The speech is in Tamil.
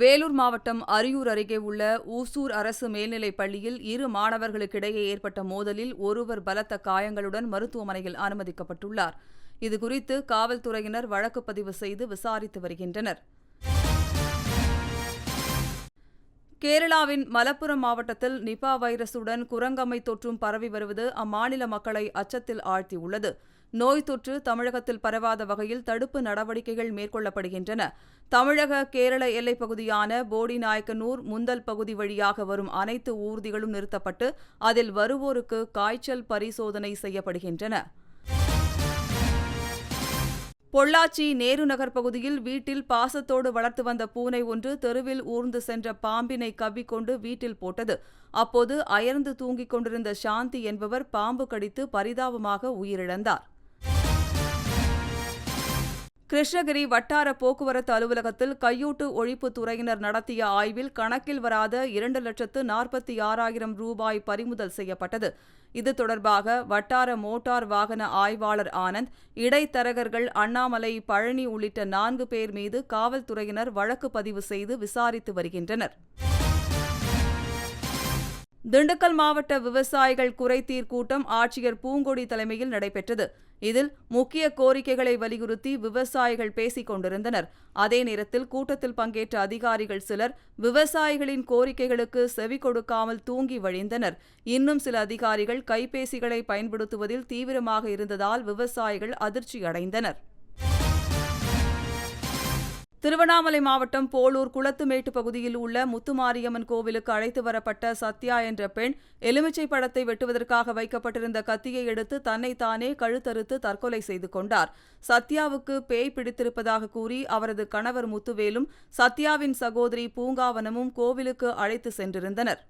வேலூர் மாவட்டம் அரியூர் அருகே உள்ள ஊசூர் அரசு மேல்நிலைப் பள்ளியில் இரு மாணவர்களுக்கிடையே ஏற்பட்ட மோதலில் ஒருவர் பலத்த காயங்களுடன் மருத்துவமனையில் அனுமதிக்கப்பட்டுள்ளார். இதுகுறித்து காவல்துறையினர் வழக்கு பதிவு செய்து விசாரித்து வருகின்றனர். கேரளாவின் மலப்புரம் மாவட்டத்தில் நிபா வைரசுடன் குரங்கம்மை தொற்றும் பரவி வருவது அம்மாநில மக்களை அச்சத்தில் ஆழ்த்தியுள்ளது. நோய் தொற்று தமிழகத்தில் பரவாத வகையில் தடுப்பு நடவடிக்கைகள் மேற்கொள்ளப்படுகின்றன. தமிழக கேரள எல்லைப் பகுதியான போடிநாயக்கனூர் முந்தல் பகுதி வழியாக வரும் அனைத்து ஊர்திகளும் நிறுத்தப்பட்டு அதில் வருவோருக்கு காய்ச்சல் பரிசோதனை செய்யப்படுகின்றன. பொள்ளாச்சி நேரு நகர் பகுதியில் வீட்டில் பாசத்தோடு வளர்த்து வந்த பூனை ஒன்று தெருவில் ஊர்ந்து சென்ற பாம்பினை கவ்விக்கொண்டு வீட்டில் போட்டது. அப்போது அயர்ந்து தூங்கிக் கொண்டிருந்த சாந்தி என்பவர் பாம்பு கடித்து பரிதாபமாக உயிரிழந்தார். கிருஷ்ணகிரி வட்டார போக்குவரத்து அலுவலகத்தில் கையூட்டு ஒழிப்பு துறையினர் நடத்திய ஆய்வில் கணக்கில் வராத இரண்டு லட்சத்து நாற்பத்தி ஆறாயிரம் ரூபாய் பறிமுதல் செய்யப்பட்டது. இது தொடர்பாக வட்டார மோட்டார் வாகன ஆய்வாளர் ஆனந்த் இடைத்தரகர்கள் அண்ணாமலை பழனி உள்ளிட்ட நான்கு பேர் மீது காவல்துறையினர் வழக்கு பதிவு செய்து விசாரித்து வருகின்றனர். திண்டுக்கல் மாவட்ட விவசாயிகள் குறைதீர் கூட்டம் ஆட்சியர் பூங்கொடி தலைமையில் நடைபெற்றது. இதில் முக்கிய கோரிக்கைகளை வலியுறுத்தி விவசாயிகள் பேசிக் கொண்டிருந்தனர். அதே நேரத்தில் கூட்டத்தில் பங்கேற்ற அதிகாரிகள் சிலர் விவசாயிகளின் கோரிக்கைகளுக்கு செவி கொடுக்காமல் தூங்கி வழிந்தனர். இன்னும் சில அதிகாரிகள் கைபேசிகளை பயன்படுத்துவதில் தீவிரமாக இருந்ததால் விவசாயிகள் அதிர்ச்சியடைந்தனர். திருவண்ணாமலை மாவட்டம் போலூர் குளத்துமேட்டு பகுதியில் உள்ள முத்துமாரியம்மன் கோவிலுக்கு அழைத்து வரப்பட்ட சத்யா என்ற பெண் எலுமிச்சை படத்தை வெட்டுவதற்காக வைக்கப்பட்டிருந்த கத்தியை எடுத்து தன்னைத்தானே கழுத்தறுத்து தற்கொலை செய்து கொண்டார். சத்யாவுக்கு பேய் பிடித்திருப்பதாக கூறி அவரது கணவர் முத்துவேலும் சத்யாவின் சகோதரி பூங்காவனமும் கோவிலுக்கு அழைத்து சென்றிருந்தனர்.